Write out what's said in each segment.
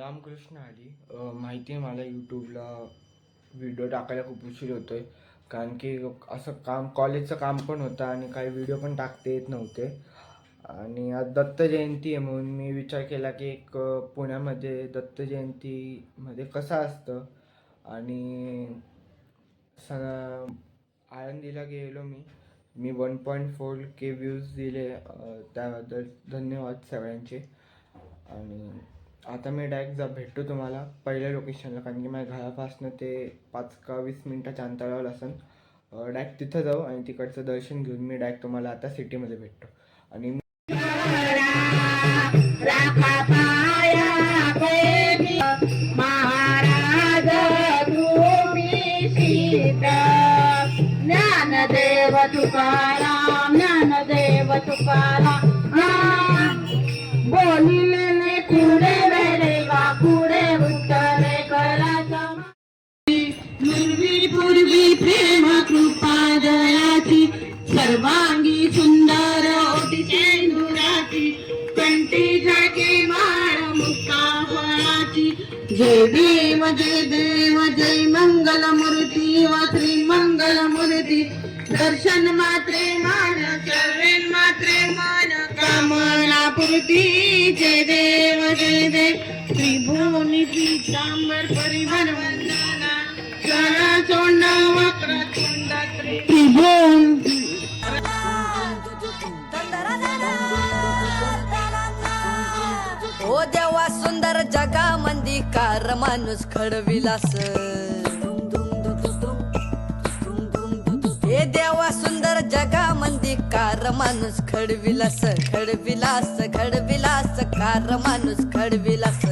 रामकृष्ण हरी माहिती आहे मला यूट्यूबला व्हिडिओ टाकायला खूप उशीर होतो आहे कारण की असं काम कॉलेजचं काम पण होतं आणि काही व्हिडिओ पण टाकता येत नव्हते. आणि आज दत्त जयंती आहे म्हणून मी विचार केला की एक पुण्यामध्ये दत्त जयंतीमध्ये कसं असतं? आणि स आळंदीला गेलो मी. मी one point four K views दिले. त्याबद्दल धन्यवाद सगळ्यांचे. आणि आता मी डायरेक्ट जा भेटतो तुम्हाला पहिल्या लोकेशनला कारण की माझ्या घरापासनं ते पाच का वीस मिनटाच्या अंतरावर असेल डायरेक्ट तिथं जाऊ आणि तिकडचं दर्शन घेऊन मी डायरेक्ट तुम्हाला आता सिटीमध्ये भेटतो. आणि ज्ञानदेव तुकाराम ज्ञानदेव तुकाराम. बोली पूर्वी पूर्वी प्रेम कृपा दयाची सर्वांगी सुंदर ओटी चेंदुराची कंठी झाके माळ मुक्ता फळाची जय देव जय देव जय मंगल मूर्ती व श्री मंगल मूर्ती दर्शन मात्रे मान सर्वे मात्रे मान कामना पूर्ती जय देव जय देव. त्रिभुवनी पीतांबर परिवार चला ओ देवा सुंदर जगामंदी कार माणूस घडविलास हे देवा सुंदर जगामंदी कार माणूस घडविलास घडविलास घडविलास कार माणूस घडविलास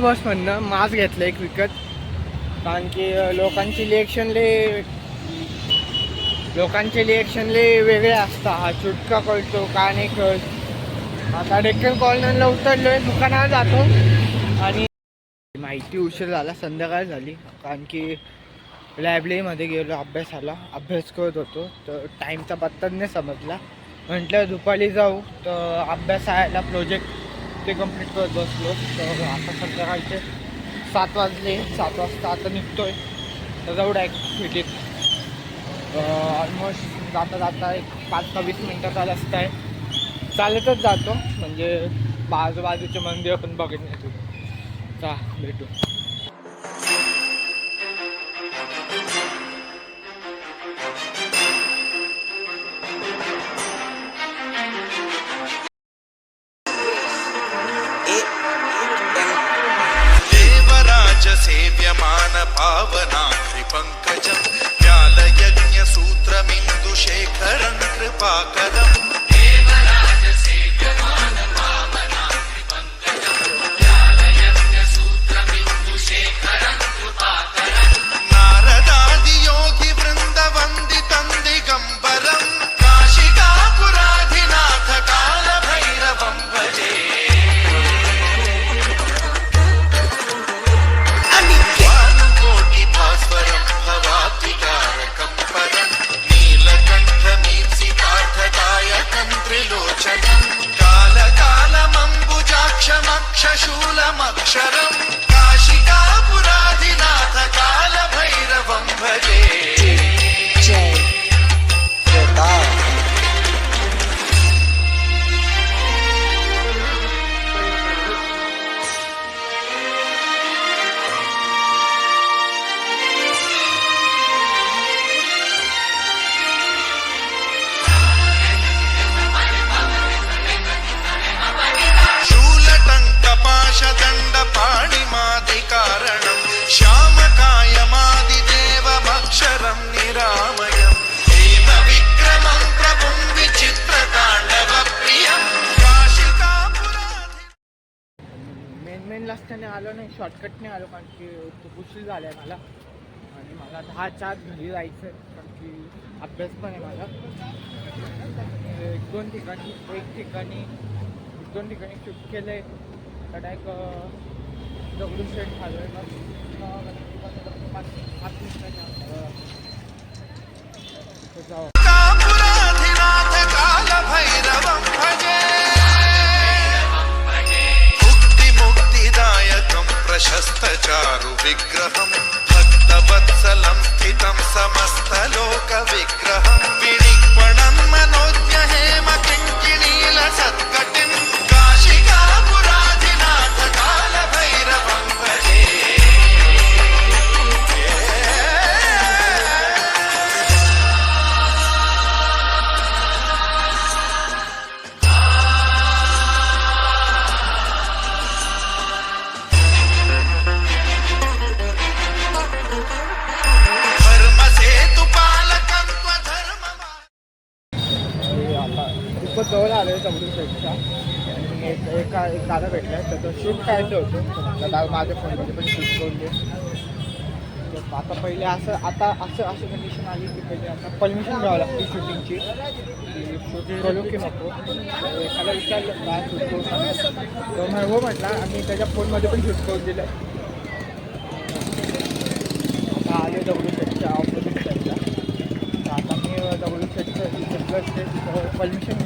बस म्हणणं मास्क घेतलं एक विकत कारण की लोकांची रिएक्शनले लोकांचे रिएक्शनले वेगळे असतात. हा चुटका कळतो का नाही कळत. आता डेक्कन कॉलनीला उतरलो आहे दुकानावर जातो. आणि माहिती उशीर झाला संध्याकाळ झाली. कारण की लायब्ररीमध्ये गेलो अभ्यासाला अभ्यास करत होतो तर टाईमचा पत्ताच नाही समजला. म्हटलं दुपारी जाऊ तर अभ्यास आहे प्रोजेक्ट ते कंप्लीट करत बसलो. तर आता संध्याकाळचे सात वाजले. सात वाजता आता निघतोय. तर जाऊ डायरेक्ट सिटीत ऑलमोस्ट जाता जाता एक पाच का वीस मिनटाचा रस्ता आहे. चालतच जातो. म्हणजे बाजूबाजूचे मंदिर पण बघण्यासाठी चा भेटू. सेव्यमान पावनाघ्रिपङ्कजम् व्यालयज्ञसूत्रमिन्दुशेखरम् कृपाकरम् శశూలమక్షర शूलटङ्कपाशदण्डपाणिमादिकारणं श्यामकायमादिदेवमक्षरं निरामयम्। हेमविक्रमं प्रभुं विचित्रताण्डवप्रियं मेन मेन रस्त्याने आलो नाही शॉर्टकटने आलो कारण की उशीर झाला आहे मला. आणि मला दहाच्या आत घरी जायचं आहे कारण की अभ्यास पण आहे माझा. एक दोन ठिकाणी एक ठिकाणी एक दोन ठिकाणी शिफ्ट केलं आहे अटॅक दगडूशेठ हार्वे मग प्रशस्तचारु विग्रहं भक्तवत्सलं स्थितं समस्तलोकविग्रहं। विणिक्पणं मनोज्ञ हेम किङ्किणीलसत्कट आहे. त्याचं शूट काढलं होतं. दादा माझ्या फोनमध्ये पण शूट करून दे. आता पहिले असं आता असं असं कंडिशन आली की पहिले आता परमिशन घ्यावं लागते शूटिंगची शूटिंग करू की नको. एखादा विचारलं शूट करू तर हो म्हटला आणि त्याच्या फोनमध्ये पण शूट करून दिलं आता आले दगडू शेटच्या ऑपोजिट साईडला आता मी दगडू शेटचं सगळं परमिशन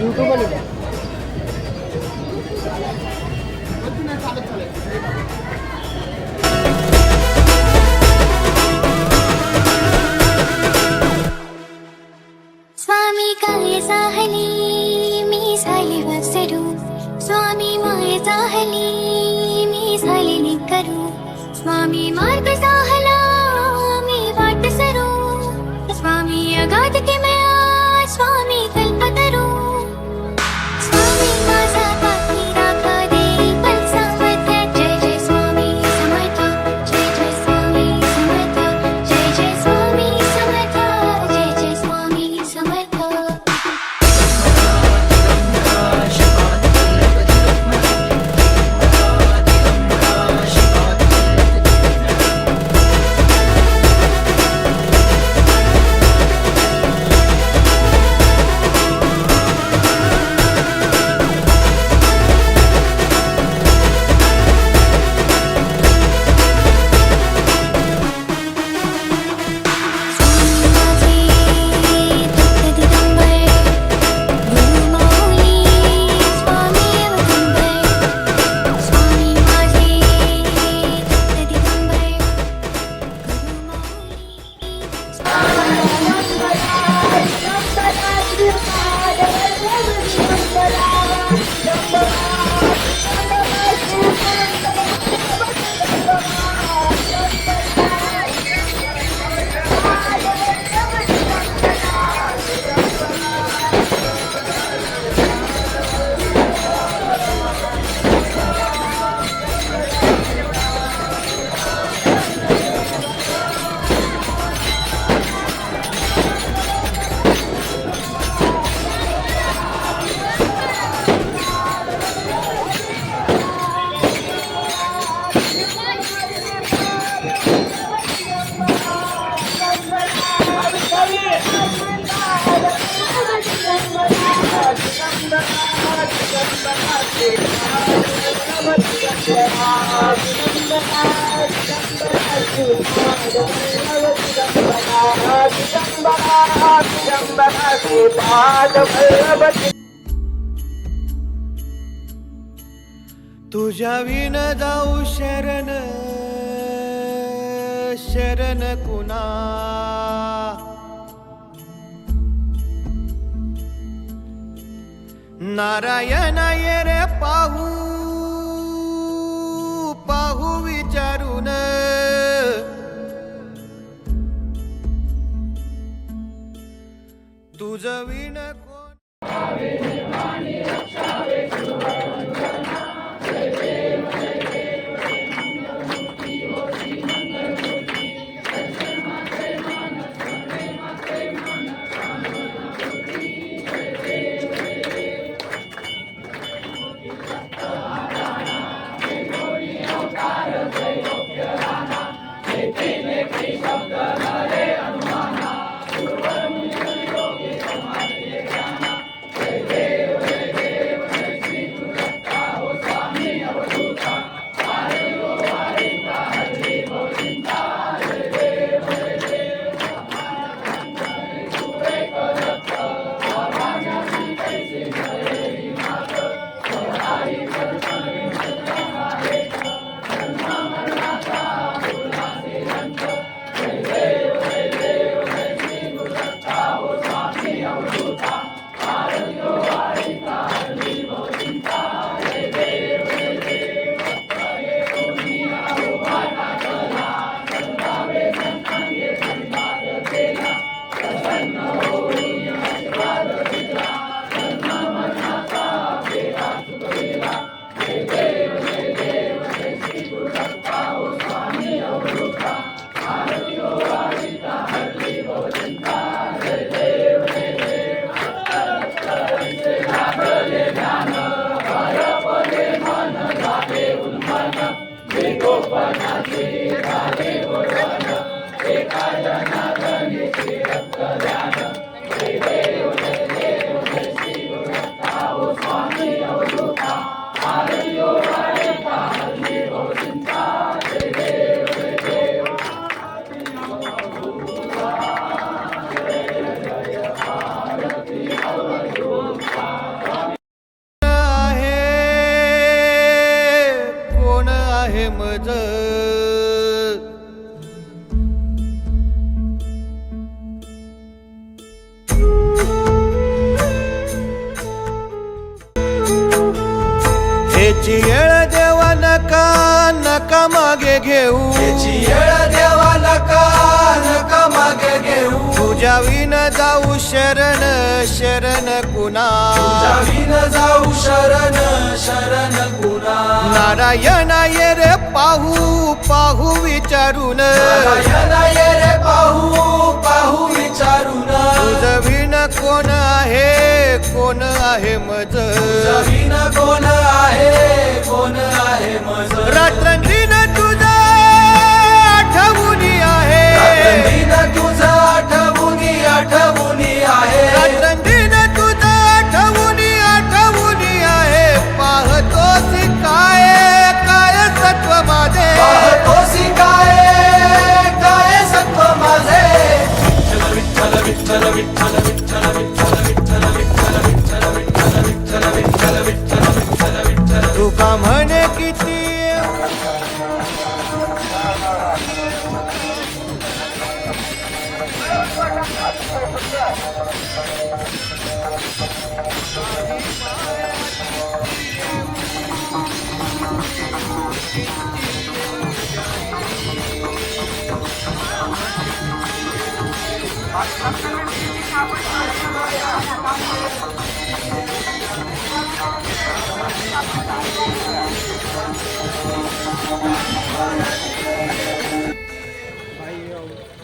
युट्यूबवर येतो तुझ्या विन जाऊ शरण शरण कुणा? नारायण ये रे पाहू पाहू मागे घेऊ देवा नका नका मागे घेऊ. तुझ्या विन जाऊ शरण शरण कुणा. जावीन जाऊ शरण शरण कुणा. नारायण ये रे पाहू पाहू विचारून. नारायण रे पाहू पाहू विचारून. तुझ विण कोण आहे कोण आहे मज? जमीन कोण आहे कोण आहे मज? रात्रंदिन तुझा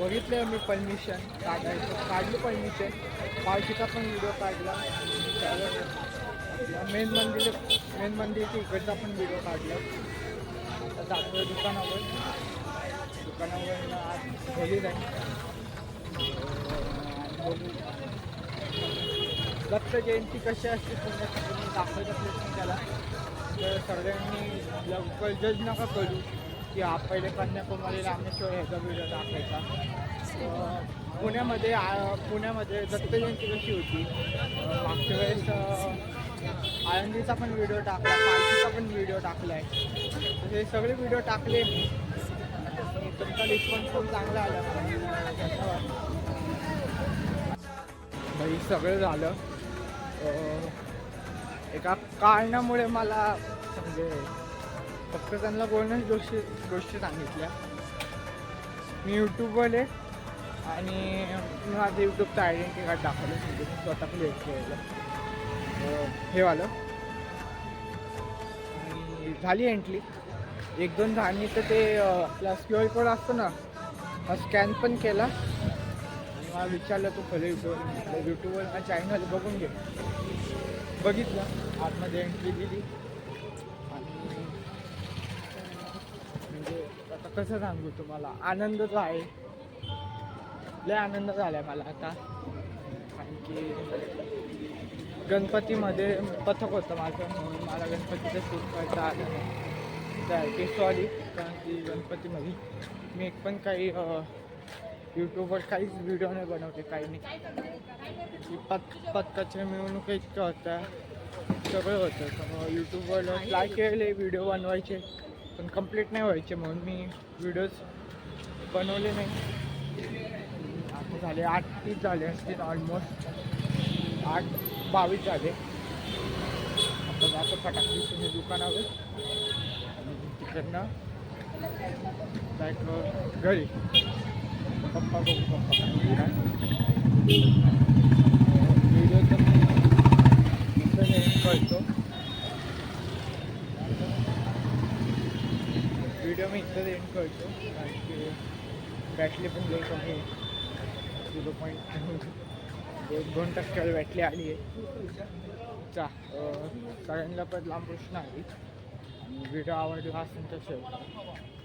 बघितलं मी परमिशन काढायचं काढली परमिशन पावशीचा पण व्हिडिओ काढला. मेन मंदिर मेन मंदिरच्या इकडचा पण व्हिडिओ काढला. आता जातोय दुकानावर दुकानावर आज घरी जाईन दत्त जयंती कशी असते तुम्ही दाखवत असले त्याला तर सगळ्यांनी लवकर जज नका करू की आप पहिले कन्याकुमारी रामेश्वर ह्याचा व्हिडिओ दाखवायचा. पुण्यामध्ये पुण्यामध्ये दत्त जयंती कशी होती? मागच्या वेळेस आळंदीचा पण व्हिडिओ टाकला पालखीचा पण व्हिडिओ टाकला आहे हे सगळे व्हिडिओ टाकले. मी तुमचा रिस्पॉन्स खूप चांगला आला. भाई सगळं झालं. एका कारणामुळे मला म्हणजे फक्त त्यांना बोलण्याच गोष्टी गोष्टी सांगितल्या. मी यूट्यूबवर आहे आणि मी माझं यूट्यूबचं आयडेंटिटी कार्ड दाखवलं म्हणजे स्वतः प्लेट केलेलं. हे वालं. आणि झाली एंट्री एक दोन झाली तर ते आपला क्यू आर कोड असतो ना हा स्कॅन पण केला. आणि मला विचारलं तू खरं यूट्यूब यूट्यूबवर हा चॅनल बघून घे. बघितलं. आतमध्ये एंट्री दिली. आणि म्हणजे आता कसं सांगू तुम्हाला? आनंदच आहे. लय आनंद झाला आहे मला आता. आणखी गणपतीमध्ये पथक होतं माझं म्हणून मला गणपतीचं शूट करता आलं नाही. त्यासाठी सॉरी कारण की गणपतीमध्ये मी एक पण काही यूट्यूबवर काहीच व्हिडिओ नाही बनवते काही नाही. पत पथकाच्या मिळवणूक इतकं सगळं होतं. तर यूट्यूबवर ट्राय केले व्हिडिओ बनवायचे पण कंप्लीट नाही व्हायचे म्हणून मी व्हिडिओज बनवले नाही. आता झाले आठ तीस झाले असतील ऑलमोस्ट आठ बावीस झाले. आता जातो फटाके तुम्ही दुकानावर. आणि तिकडनं लाईक घरी. पप्पा बघू पप्पा व्हिडिओ तर मी इथं एंड करतो व्हिडिओ मी इथं एंड करतो कारण की बॅटरी पण लई कमी आहे. झिरो पॉईंट एक दोन टक्क्याला भेटली आली आहे चा सगळ्यांना पण लांब प्रश्न आहे. आणि व्हिडिओ आवडला असेल तर शेअर